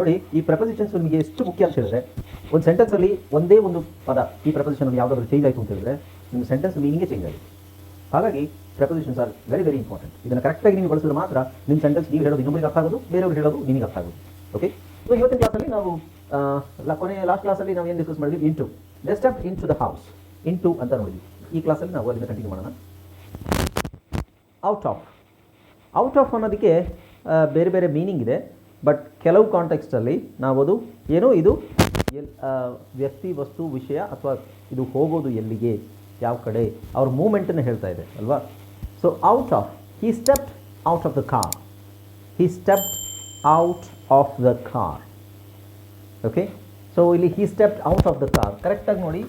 ನೋಡಿ, ಈ ಪ್ರೆಪೊಸಿಷನ್ಸ್ ನಿಮಗೆ ಎಷ್ಟು ಮುಖ್ಯ ಅಂತ ಹೇಳಿದ್ರೆ, ಒಂದು ಸೆಂಟೆನ್ಸಲ್ಲಿ ಒಂದೇ ಒಂದು ಪದ ಈ ಪ್ರಪೋಸಿಷನ್ ಯಾವುದಾದ್ರೂ ಚೇಂಜ್ ಆಯಿತು ಅಂತ ಹೇಳಿದ್ರೆ, ನಿಮ್ಮ ಸೆಂಟೆನ್ಸ್ ಮೀನಿಂಗೇ ಚೇಂಜ್ ಆಗಿದೆ ಹಾಗಾಗಿ preposition are very very important ಇದನ್ನು ಕರೆಕ್ಟಾಗಿ ನೀವು ಬಳಸಿದ್ರೆ ಮಾತ್ರ ನಿಮ್ಮ ಸೆಂಟೆನ್ಸ್ ನೀವು ಹೇಳೋದು ಇನ್ನೊಬ್ಬರಿಗೆ ಅರ್ಥ ಆಗೋದು ಬೇರೆಯವ್ರಿಗೆ ಹೇಳೋದು ನಿಮಗೆ ಅರ್ಥ ಆಗೋದು. ಓಕೆ ಸೊ ಇವತ್ತಿನ ಕ್ಲಾಸಲ್ಲಿ ನಾವು ಕೊನೆಯ ಲಾಸ್ಟ್ ಕ್ಲಾಸಲ್ಲಿ ನಾವು ಏನು ಡಿಸ್ಕಸ್ ಮಾಡಿದ್ವಿ? Into let step into the house into ಅಂತ ನೋಡಿದ್ವಿ. ಈ ಕ್ಲಾಸಲ್ಲಿ ನಾವು ಅಲ್ಲಿಂದ ಕಂಟಿನ್ಯೂ ಮಾಡೋಣ. ಔಟ್ ಆಫ್ ಔಟ್ ಆಫ್ ಅನ್ನೋದಕ್ಕೆ ಬೇರೆ ಬೇರೆ ಮೀನಿಂಗ್ ಇದೆ. ಬಟ್ ಕೆಲವು ಕಾಂಟೆಕ್ಸ್ಟಲ್ಲಿ ನಾವು ಅದು ಏನೋ ಇದು ಎಲ್ ವ್ಯಕ್ತಿ, ವಸ್ತು, ವಿಷಯ ಅಥವಾ ಇದು ಹೋಗೋದು ಎಲ್ಲಿಗೆ, ಯಾವ ಕಡೆ, ಅವ್ರ ಮೂಮೆಂಟನ್ನು ಹೇಳ್ತಾ ಇದೆ, ಅಲ್ವಾ? So out of he stepped out of the car he stepped out of the car okay so ಇಲ್ಲಿ he step out of the car ಕರೆಕ್ಟಾಗಿ ನೋಡಿ.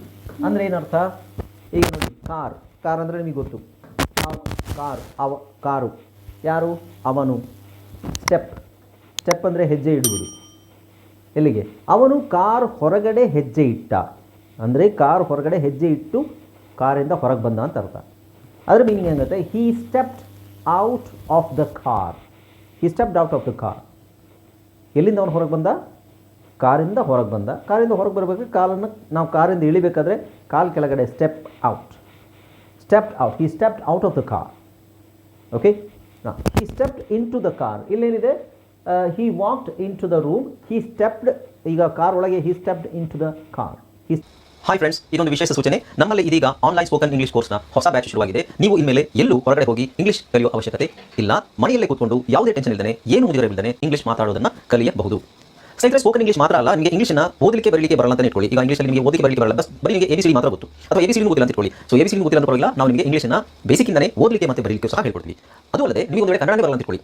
ಅಂದರೆ ಏನರ್ಥ? ಈಗ ನೋಡಿ ಕಾರ್ ಕಾರ್ ಅಂದರೆ ನಿಮಗೆ ಗೊತ್ತು. ಕಾರ್ ಅವ, ಕಾರು. ಯಾರು? ಅವನು. ಸ್ಟೆಪ್ ಸ್ಟೆಪ್ ಅಂದರೆ ಹೆಜ್ಜೆ ಇಡುವುದು. ಎಲ್ಲಿಗೆ? ಅವನು ಕಾರ್ ಹೊರಗಡೆ ಹೆಜ್ಜೆ ಇಟ್ಟ. ಅಂದರೆ ಕಾರ್ ಹೊರಗಡೆ ಹೆಜ್ಜೆ ಇಟ್ಟು ಕಾರಿಂದ ಹೊರಗೆ ಬಂದ ಅಂತ ಅರ್ಥ. ಅದರ ಮೀನಿಂಗ್ ಏನಂತೆ he stepped out of the car he stepped out of the car ಎಲ್ಲಿಂದ ಅವನು ಹೊರಗೆ ಬಂದ? ಕಾರಿಂದ ಹೊರಗೆ ಬಂದ. ಕಾರಿಂದ ಹೊರಗೆ ಬರಬೇಕು ಕಾಲನ್ನು ನಾವು ಕಾರಿಂದ ಇಳಿಬೇಕಾದ್ರೆ ಕಾಲು ಕೆಳಗಡೆ step out stepped out he stepped out of the car okay he stepped into the car ಇಲ್ಲೇನಿದೆ? He walked into the room he stepped ಈಗ ಕಾರ್ ಒಳಗೆ he stepped into the car hi friends ಇದೊಂದು ವಿಶೇಷ ಸೂಚನೆ. ನಮ್ಮಲ್ಲಿ ಇದೀಗ online spoken English ಕೋರ್ಸ್ನ ಹೊಸ batch ಶುರುವಾಗಿದೆ. ನೀವು ಇನ್ಮೇಲೆ ಎಲ್ಲೂ ಹೊರಗಡೆ ಹೋಗಿ ಇಂಗ್ಲಿಷ್ ಕಲಿಯುವ ಅವಶ್ಯಕತೆ ಇಲ್ಲ. ಮನೆಯಲ್ಲೇ ಕೂತ್ಕೊಂಡು ಯಾವುದೇ ಟೆನ್ಷನ್ ಇಲ್ಲದೆ ಏನು ಮುಗಿದಿರಬಿಲ್ಲದೆ ಇಂಗ್ಲಿಷ್ ಮಾತಾಡೋದನ್ನು ಕಲಿಯಬಹುದು. ಸ್ನೇಹಿತರೆ ಸ್ಪೋಕನ್ ಇಂಗ್ಲಿಷ್ ಮಾತ್ರ ಅಲ್ಲ, ನಿಮಗೆ ಇಂಗ್ಲಿಷ್ನ ಓದಲಿಕ್ಕೆ ಬರಲಿಕ್ಕೆ ಬರಲ್ಲ ಅಂತ ಇಟ್ಕೊಳ್ಳಿ. ಈಗ ಇಂಗ್ಲೀಷಲ್ಲಿ ನಿಮಗೆ ಓದಲಿಕ್ಕೆ ಬರಲಿಕ್ಕೆ ಬರಲ್ಲ ಬಸ್ ಬರೀ ನಿಮಗೆ ಎಬಿಸಿಡಿ ಮಾತ್ರ ಗೊತ್ತು. ಅಥವಾ ಎಬಿಸಿಡಿ ಗೊತ್ತಿಲ್ಲ ಅಂತ ಇಟ್ಕೊಳ್ಳಿ. ಸೊ ಎಬಿಸಿಡಿ ಗೊತ್ತಿಲ್ಲ ಅಂತ ನಾವು ನಿಮಗೆ ಇಂಗ್ಲಿಷ್ನ ಬೇಸಿಕ್ಕಿಂದನೇ ಓದಲಿಕ್ಕೆ ಮತ್ತೆ ಬರಲಿಕ್ಕೆ ಸಹ ಹೇಳ್ಕೊಡ್ತೀವಿ. ಅದು ಅಲ್ಲದೆ, ನೀವು ಒಂದು ವೇಳೆ ಕನ್ನಡ ಬರಲ್ಲ ಅಂತ ಇಟ್ಕೊಳ್ಳಿ.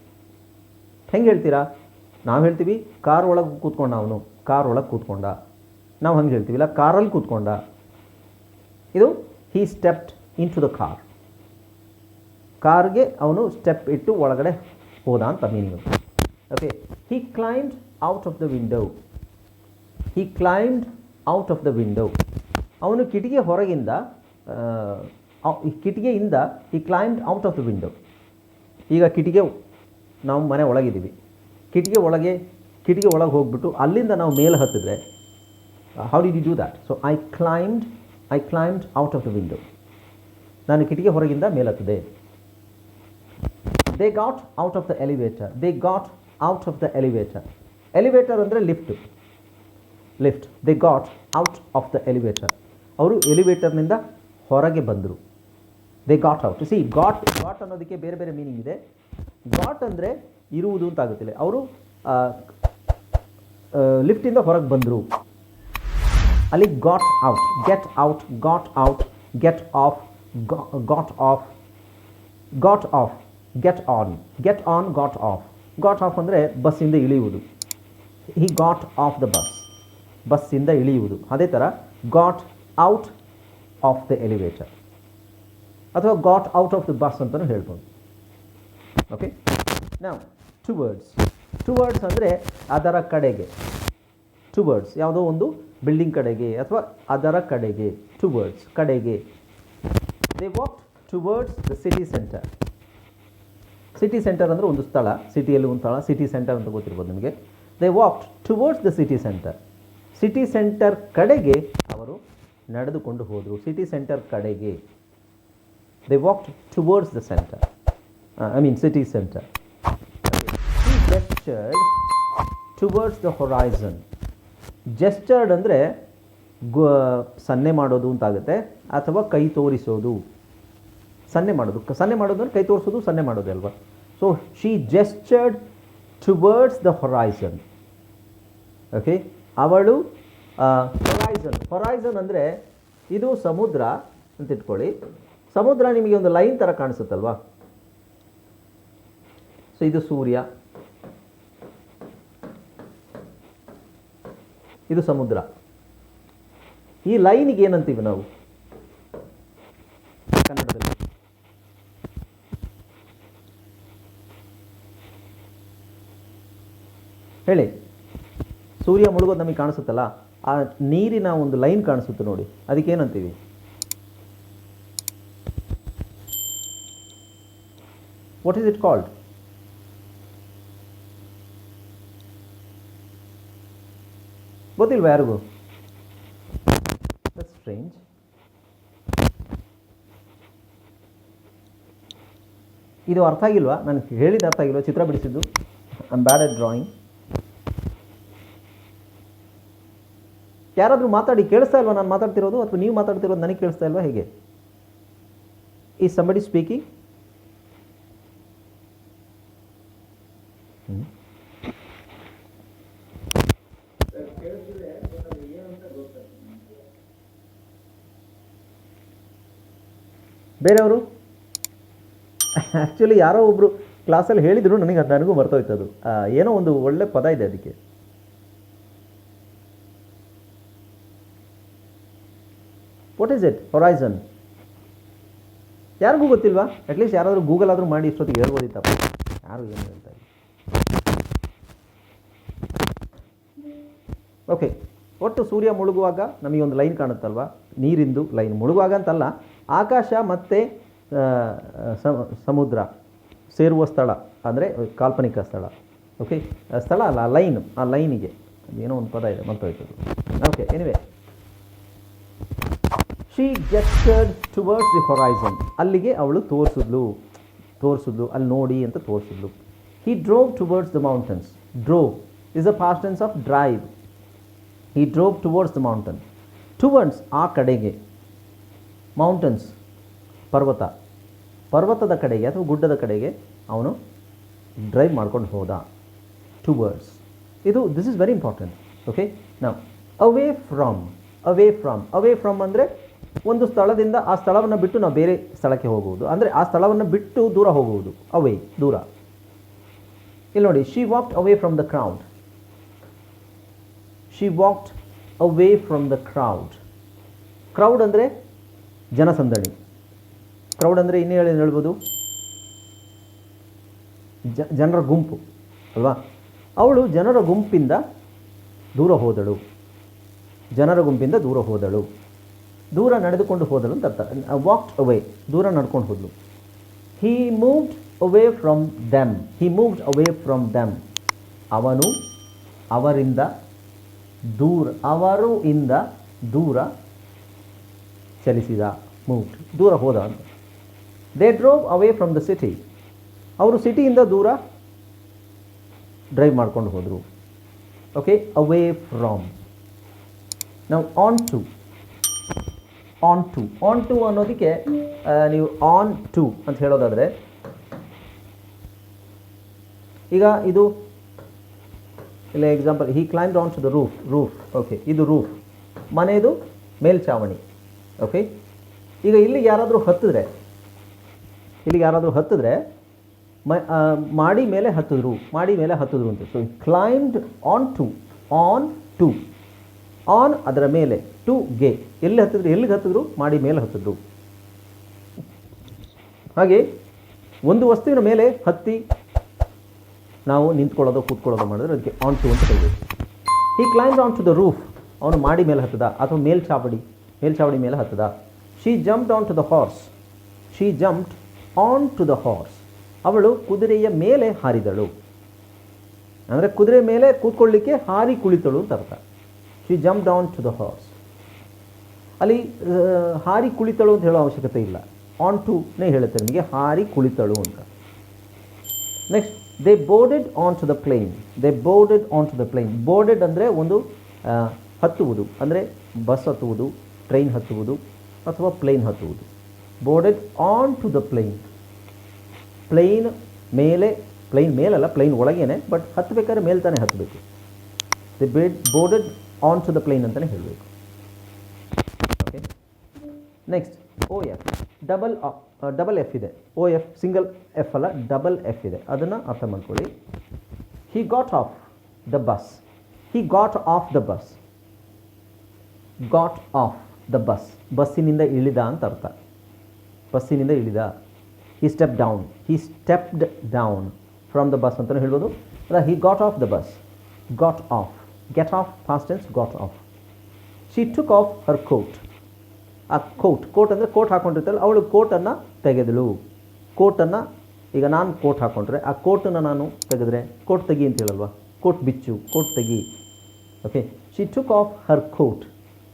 ಹೆಂಗೆ ಹೇಳ್ತೀರಾ? ನಾವು ಹೇಳ್ತೀವಿ, ಕಾರ್ ಒಳಗೆ ಕೂತ್ಕೊಂಡ ಅವನು, ಕಾರ್ ಒಳಗೆ ಕೂತ್ಕೊಂಡ. ನಾವು ಹಂಗೆ ಹೇಳ್ತೀವಿ ಇಲ್ಲ ಕಾರಲ್ಲಿ ಕೂತ್ಕೊಂಡ. ಇದು he stepped into the car ಕಾರ್ಗೆ ಅವನು ಸ್ಟೆಪ್ ಇಟ್ಟು ಒಳಗಡೆ ಹೋದ ಅಂತ meaning okay he climbed out of the window he climbed out of the window ಅವನು ಕಿಟಕಿ ಹೊರಗಿಂದ ಕಿಟಿಕಿಯಿಂದ he climbed out of the window ಈಗ ಕಿಟಿಗೆ ನಾವು ಮನೆ ಒಳಗಿದ್ದೀವಿ. ಕಿಟಿಗೆ ಒಳಗೆ, ಕಿಟಕಿ ಒಳಗೆ ಹೋಗ್ಬಿಟ್ಟು ಅಲ್ಲಿಂದ ನಾವು ಮೇಲೆ ಹತ್ತಿದ್ರೆ how do you do that so I climbed I climbed out of the window ನಾನು ಕಿಟಕಿ ಹೊರಗಿಂದ ಮೇಲೆ ಹತ್ತಿದೆ. They got out of the elevator they got out of the elevator elevator ಅಂದರೆ lift lift they got out of the elevator ಅವರು ಎಲಿವೇಟರ್ನಿಂದ ಹೊರಗೆ ಬಂದರು. They got out see got got ಅನ್ನೋದಕ್ಕೆ ಬೇರೆ ಬೇರೆ ಮೀನಿಂಗ್ ಇದೆ. ಗಾಟ್ ಅಂದರೆ ಇರುವುದು ಅಂತ ಆಗುತ್ತಿಲ್ಲ. ಅವರು ಲಿಫ್ಟಿಂದ ಹೊರಗೆ ಬಂದರು. ಅಲ್ಲಿ got out get out got out get off got off got off get on get on got off got off ಅಂದರೆ ಬಸ್ಸಿಂದ ಇಳಿಯುವುದು. He got off the bus ಬಸ್ಸಿಂದ ಇಳಿಯುವುದು. ಅದೇ ಥರ got out of the elevator ಅಥವಾ got out of the bus ಅಂತಲೂ ಹೇಳ್ಬೋದು. Okay ನಾವು to words to words ಅಂದರೆ ಅದರ ಕಡೆಗೆ. ಟು ವರ್ಡ್ಸ್ ಯಾವುದೋ ಒಂದು ಬಿಲ್ಡಿಂಗ್ ಕಡೆಗೆ ಅಥವಾ ಅದರ ಕಡೆಗೆ. ಟು ವರ್ಡ್ಸ್ ಕಡೆಗೆ. They walk to towards the city centre city centre ಅಂದರೆ ಒಂದು ಸ್ಥಳ. ಸಿಟಿಯಲ್ಲಿ ಒಂದು ಸ್ಥಳ. ಸಿಟಿ ಸೆಂಟರ್ ಅಂತ ಗೊತ್ತಿರ್ಬೋದು ನಿಮಗೆ. They walk towards the city centre city centre ಕಡೆಗೆ ಅವರು ನಡೆದುಕೊಂಡು ಹೋದರು. ಸಿಟಿ ಸೆಂಟರ್ ಕಡೆಗೆ. They walk towards the centre I mean city centre gestured towards the horizon gestured ಅಂದರೆ ಗೋ ಸನ್ನೆ ಮಾಡೋದು ಅಂತಾಗುತ್ತೆ, ಅಥವಾ ಕೈ ತೋರಿಸೋದು. ಸನ್ನೆ ಮಾಡೋದು. ಸನ್ನೆ ಮಾಡೋದು ಅಂದರೆ ಕೈ ತೋರಿಸೋದು, ಸನ್ನೆ ಮಾಡೋದು ಅಲ್ವಾ? So she gestured towards the horizon okay ಅವಳು ಹೊರೈಸನ್ ಹೊರೈಸನ್ ಅಂದರೆ ಇದು ಸಮುದ್ರ, ಅಂತ ಇಟ್ಕೊಳ್ಳಿ. ಸಮುದ್ರ ನಿಮಗೆ ಒಂದು ಲೈನ್ ಥರ ಕಾಣಿಸುತ್ತಲ್ವಾ? ಸೊ ಇದು ಸೂರ್ಯ. ಇದು ಸಮುದ್ರ. ಈ ಲೈನಿಗೆ ಏನಂತೀವಿ ನಾವು? ಕನ್ನಡದಲ್ಲಿ. ಹೇಳಿ. ಸೂರ್ಯ ಮುಳುಗೋದು ನಮಗೆ ಕಾಣಿಸುತ್ತಲ್ಲ? ಆ ನೀರಿನ ಒಂದು ಲೈನ್ ಕಾಣಿಸುತ್ತೆ ನೋಡಿ. ಅದಕ್ಕೆ ಏನಂತೀವಿ? ವಾಟ್ ಈಸ್ ಇಟ್ ಕಾಲ್ಡ್ ಗೊತ್ತಿಲ್ವಾ ಯಾರಿಗೂ? ಸ್ಟ್ರೇಂಜ್ ಇದು ಅರ್ಥ ಆಗಿಲ್ವಾ? ನನಗೆ ಹೇಳಿದ ಅರ್ಥ ಆಗಿಲ್ವಾ? ಚಿತ್ರ ಬಿಡಿಸಿದ್ದು. ಐಮ್ ಬ್ಯಾಡ್ ಅಟ್ ಡ್ರಾಯಿಂಗ್ ಯಾರಾದರೂ ಮಾತಾಡಿ ಕೇಳಿಸ್ತಾ ಇಲ್ವಾ? ನಾನು ಮಾತಾಡ್ತಿರೋದು? ಅಥವಾ ನೀವು ಮಾತಾಡ್ತಿರೋದು ನನಗೆ ಕೇಳಿಸ್ತಾ ಇಲ್ವಾ? ಹೇಗೆ? ಈ ಸಂಬಡಿ ಸ್ಪೀಕಿಂಗ್ ಬೇರೆಯವರು? ಆ್ಯಕ್ಚುಲಿ ಯಾರೋ ಒಬ್ಬರು ಕ್ಲಾಸಲ್ಲಿ ಹೇಳಿದ್ರು, ನನಗೆ ನನಗೂ ಮರ್ತೋಯ್ತು ಅದು. ಏನೋ ಒಂದು ಒಳ್ಳೆ ಪದ ಇದೆ ಅದಕ್ಕೆ. ವಾಟ್ ಈಸ್ ಇಟ್ ಹೊರೈಸನ್ ಯಾರಿಗೂ ಗೊತ್ತಿಲ್ವಾ? ಅಟ್ಲೀಸ್ಟ್ ಯಾರಾದರೂ ಗೂಗಲ್ ಆದರೂ ಮಾಡಿ ಇಷ್ಟೊತ್ತಿಗೆ ಹೇಳ್ಬೋದಿತ್ತಪ್ಪ. ಯಾರು ಏನು ಹೇಳ್ತಾ ಇಲ್ಲ. ಓಕೆ ಒಟ್ಟು ಸೂರ್ಯ ಮುಳುಗುವಾಗ ನಮಗೆ ಒಂದು ಲೈನ್ ಕಾಣುತ್ತಲ್ವಾ? ನೀರಿಂದು ಲೈನ್ ಮುಳುಗುವಾಗ ಅಂತಲ್ಲ. ಆಕಾಶ ಮತ್ತು ಸಮುದ್ರ ಸೇರುವ ಸ್ಥಳ, ಅಂದರೆ ಕಾಲ್ಪನಿಕ ಸ್ಥಳ. ಓಕೆ ಸ್ಥಳ ಅಲ್ಲ, ಆ ಲೈನ್, ಆ ಲೈನಿಗೆ. ಏನೋ ಒಂದು ಪದ ಇದೆ ಮರ್ತೋಯ್ತದು okay anyway she gestured towards the horizon ಅಲ್ಲಿಗೆ ಅವಳು ತೋರಿಸಿದ್ಲು. ತೋರಿಸಿದ್ಲು, ಅಲ್ಲಿ ನೋಡಿ ಅಂತ ತೋರಿಸಿದ್ಲು. He drove towards the mountains drove is a past tense of drive he drove towards the mountain towards ಆ ಕಡೆಗೆ. ಮೌಂಟನ್ಸ್ ಪರ್ವತ. ಪರ್ವತದ ಕಡೆಗೆ ಅಥವಾ ಗುಡ್ಡದ ಕಡೆಗೆ ಅವನು ಡ್ರೈವ್ ಮಾಡ್ಕೊಂಡು ಹೋದ. ಟುವರ್ಡ್ಸ್ ಇದು this is very important okay ನಾವು away from away from away from ಅಂದರೆ ಒಂದು ಸ್ಥಳದಿಂದ ಆ ಸ್ಥಳವನ್ನು ಬಿಟ್ಟು ನಾವು ಬೇರೆ ಸ್ಥಳಕ್ಕೆ ಹೋಗುವುದು. ಅಂದರೆ ಆ ಸ್ಥಳವನ್ನು ಬಿಟ್ಟು ದೂರ ಹೋಗುವುದು. ಅವೇ ದೂರ. ಇಲ್ಲಿ ನೋಡಿ she walked away from the crowd she walked away from the crowd crowd ಅಂದರೆ ಜನಸಂದಣಿ. ಕ್ರೌಡ್ ಅಂದರೆ ಇನ್ನೇ ಹೇಳಿ ಹೇಳ್ಬೋದು? ಜ, ಜನರ ಗುಂಪು, ಅಲ್ವಾ? ಅವಳು ಜನರ ಗುಂಪಿಂದ ದೂರ ಹೋದಳು. ಜನರ ಗುಂಪಿಂದ ದೂರ ಹೋದಳು. ದೂರ ನಡೆದುಕೊಂಡು ಹೋದಳು ಅಂತ ಅರ್ಥ. ವಾಕ್ಡ್ ಅವೇ ದೂರ ನಡ್ಕೊಂಡು ಹೋದಳು he moved away from them he moved away from them ಅವನು ಅವರಿಂದ ದೂರ, ಅವರು ಇಂದ ದೂರ ಚಲಿಸಿದ ಮೂವ್ಡ್ ದೂರ ಹೋದ ಅಂತ they drove away from the city ಅವರು ಸಿಟಿಯಿಂದ ದೂರ ಡ್ರೈವ್ ಮಾಡ್ಕೊಂಡು ಹೋದರು. ಓಕೆ ಅವೇ ಫ್ರಾಮ್ ನಾವು on to on to on to ಅನ್ನೋದಕ್ಕೆ ನೀವು ಆನ್ ಟು ಅಂತ ಹೇಳೋದಾದರೆ, ಈಗ ಇದು, ಇಲ್ಲ example he climb on to the roof roof okay ಇದು ರೂಫ್ ಮನೆಯದು ಮೇಲ್ಛಾವಣಿ ಓಕೆ ಈಗ ಇಲ್ಲಿಗೆ ಯಾರಾದರೂ ಹತ್ತಿದ್ರೆ, ಇಲ್ಲಿಗೆ ಯಾರಾದರೂ ಹತ್ತಿದ್ರೆ ಮಾಡಿ ಮೇಲೆ ಹತ್ತಿದ್ರು, ಮಾಡಿ ಮೇಲೆ ಹತ್ತಿದ್ರು ಅಂತ. So climbed on to on to on ಅದರ ಮೇಲೆ ಟು ಗೆ. ಎಲ್ಲಿ ಹತ್ತಿದ್ರು, ಎಲ್ಲಿಗೆ ಹತ್ತಿದ್ರು? ಮಾಡಿ ಮೇಲೆ ಹತ್ತಿದ್ರು. ಹಾಗೆ, ಒಂದು ವಸ್ತುವಿನ ಮೇಲೆ ಹತ್ತಿ, ನಾವು ನಿಂತ್ಕೊಳ್ಳೋದು, ಕೂತ್ಕೊಳ್ಳೋದು ಮಾಡಿದ್ರೆ ಅದಕ್ಕೆ ಆನ್ ಟು ಅಂತ ಹೇಳಬೇಕು ಈ climb on to the roof ಅವನು ಮಾಡಿ ಮೇಲೆ ಹತ್ತದ. ಅಥವಾ ಮೇಲ್ಛಾವಡಿ ಮೇಲ್ಛಾವಡಿ ಮೇಲೆ ಹತ್ತದ. She jumped on to the horse she jumped on to the horse ಅವಳು ಕುದುರೆಯ ಮೇಲೆ ಹಾರಿದಳು. ಅಂದರೆ ಕುದುರೆ ಮೇಲೆ ಕೂತ್ಕೊಳ್ಳಿಕ್ಕೆ ಹಾರಿ ಕುಳಿತಳು ಅಂತ ಅರ್ಥ. She jump down to the horse ಅಲ್ಲಿ ಹಾರಿ ಕುಳಿತಳು ಅಂತ ಹೇಳೋ ಅವಶ್ಯಕತೆ ಇಲ್ಲ. ಆನ್ ಟುನೇ ಹೇಳುತ್ತೆ ನಿಮಗೆ, ಹಾರಿ ಕುಳಿತಳು ಅಂತ. Next they boarded on to the plane they boarded on to the plane boarded ಅಂದರೆ ಒಂದು ಹತ್ತುವುದು. ಅಂದರೆ ಬಸ್ ಹತ್ತುವುದು. ಟ್ರೈನ್ ಹತ್ತುವುದು ಅಥವಾ plane ಹತ್ತುವುದು. Boarded on to the plane plane ಮೇಲೆ ಪ್ಲೇನ್ ಮೇಲಲ್ಲ ಪ್ಲೇನ್ ಒಳಗೇನೆ ಬಟ್ ಹತ್ತಬೇಕಾದ್ರೆ ಮೇಲೆ ತಾನೇ ಹತ್ತಬೇಕು the bade boarded on to the plane ಅಂತಲೇ ಹೇಳಬೇಕು. Okay next O F double double F ಇದೆ. ಓ ಎಫ್ ಸಿಂಗಲ್ ಎಫ್ ಅಲ್ಲ ಡಬಲ್ ಎಫ್ ಇದೆ. ಅದನ್ನು ಅರ್ಥ ಮಾಡ್ಕೊಳ್ಳಿ. He got off the bus he got off the bus got off the bus ಬಸ್ಸಿನಿಂದ ಇಳಿದ ಅಂತ ಅರ್ಥ. ಬಸ್ಸಿನಿಂದ ಇಳಿದ. He step down he stepped down from the bus ಅಂತಲೂ ಹೇಳ್ಬೋದು. ಅಲ್ಲ he got off the bus got off get off past tense got off she took off her coat ಆ coat coat ಅಂದರೆ ಕೋಟ್ ಹಾಕ್ಕೊಂಡಿರ್ತಾಳೆ ಅವಳು ಕೋಟನ್ನು ತೆಗೆದಳು. ಕೋಟನ್ನು ಈಗ ನಾನು ಕೋಟ್ ಹಾಕ್ಕೊಂಡ್ರೆ ಆ ಕೋಟನ್ನು ನಾನು ತೆಗೆದ್ರೆ ಕೋಟ್ ತೆಗಿ ಅಂತ ಹೇಳಲ್ವಾ? ಕೋಟ್ ಬಿಚ್ಚು. ಕೋಟ್ ತೆಗಿ. Okay she took off her coat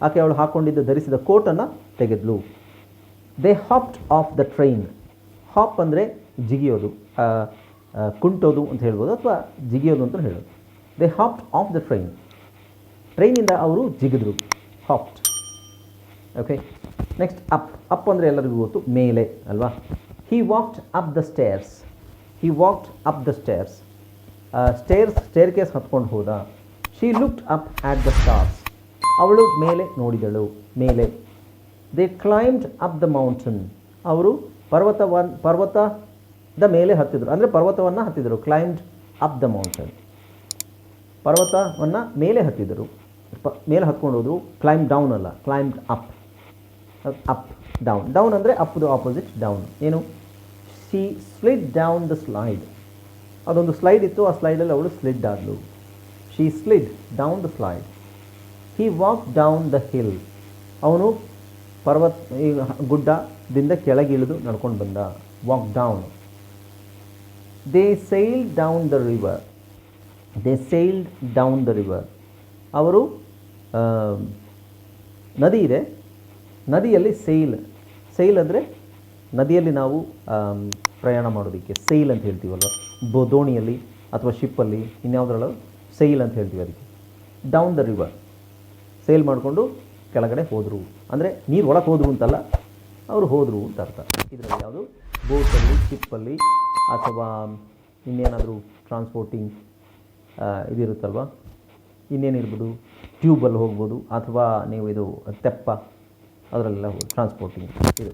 ಆಕೆ ಅವಳು ಹಾಕ್ಕೊಂಡಿದ್ದು ಧರಿಸಿದ ಕೋಟನ್ನು ತೆಗೆದ್ಲು. They hopped off the train hop ಅಂದರೆ ಜಿಗಿಯೋದು ಕುಂಟೋದು ಅಂತ ಹೇಳ್ಬೋದು ಅಥವಾ ಜಿಗಿಯೋದು ಅಂತ ಹೇಳೋದು. They hopped off the train ಟ್ರೈನಿಂದ ಅವರು ಜಿಗಿದ್ರು. Hopped okay next up up ಅಂದರೆ ಎಲ್ಲರಿಗೂ ಗೊತ್ತು, ಮೇಲೆ, ಅಲ್ವಾ? He walked up the stairs he walked up the stairs stairs staircase ಹತ್ಕೊಂಡು ಹೋದ. She looked up at the stars ಅವಳು ಮೇಲೆ ನೋಡಿದಳು. ಮೇಲೆ they climbed up the mountain ಅವರು ಪರ್ವತವನ್, ಪರ್ವತದ ಮೇಲೆ ಹತ್ತಿದರು. ಅಂದರೆ ಪರ್ವತವನ್ನು ಹತ್ತಿದರು. ಕ್ಲೈಮ್ಡ್ ಅಪ್ ದ ಮೌಂಟನ್ ಪರ್ವತವನ್ನು ಮೇಲೆ ಹತ್ತಿದರು. ಪ, ಮೇಲೆ ಹತ್ಕೊಂಡು ಹೋದರು. ಕ್ಲೈಮ್ ಡೌನ್ ಅಲ್ಲ. Climbed up up down down ಅಂದರೆ ಅಪ್ದು ಆಪೋಸಿಟ್ ಡೌನ್ ಏನು? She slid down the slide ಅದೊಂದು ಸ್ಲೈಡ್ ಇತ್ತು. ಆ ಸ್ಲೈಡಲ್ಲಿ ಅವಳು slid ಆದಳು she slid down the slide he walk down the hill ಅವನು ಪರ್ವತ್, ಈ ಗುಡ್ಡದಿಂದ ಕೆಳಗಿಳಿದು ನಡ್ಕೊಂಡು ಬಂದ. Walk down they sail down the river they sailed down the river ಅವರು ನದಿ ಇದೆ. ನದಿಯಲ್ಲಿ ಸೈಲ್ ಸೈಲ್ ಅಂದರೆ ನದಿಯಲ್ಲಿ ನಾವು ಪ್ರಯಾಣ ಮಾಡೋದಕ್ಕೆ. ಸೈಲ್ ಅಂತ ಹೇಳ್ತೀವಲ್ವ? ಬೊ ದೋಣಿಯಲ್ಲಿ ಅಥವಾ ಶಿಪ್ಪಲ್ಲಿ ಇನ್ಯಾವುದ್ರಲ್ಲ ಸೈಲ್ ಅಂತ ಹೇಳ್ತೀವಿ ಅದಕ್ಕೆ. ಡೌನ್ ದ ರಿವರ್ ಸೇಲ್ ಮಾಡಿಕೊಂಡು ಕೆಳಗಡೆ ಹೋದರು. ಅಂದರೆ ನೀರು ಒಳಗೆ ಹೋದರು ಅಂತಲ್ಲ, ಅವರು ಹೋದರು ಅಂತ ಅರ್ಥ. ಇದರಲ್ಲಿ ಯಾವುದು? ಬೋಟಲ್ಲಿ ಶಿಪ್ಪಲ್ಲಿ ಅಥವಾ ಇನ್ನೇನಾದರೂ ಟ್ರಾನ್ಸ್ಪೋರ್ಟಿಂಗ್ ಇದಿರುತ್ತಲ್ವ? ಇನ್ನೇನಿರ್ಬೋದು? ಟ್ಯೂಬಲ್ಲಿ ಹೋಗ್ಬೋದು, ಅಥವಾ ನೀವು ಇದು ತೆಪ್ಪ, ಅದರಲ್ಲೆಲ್ಲ ಟ್ರಾನ್ಸ್ಪೋರ್ಟಿಂಗ್ ಇದು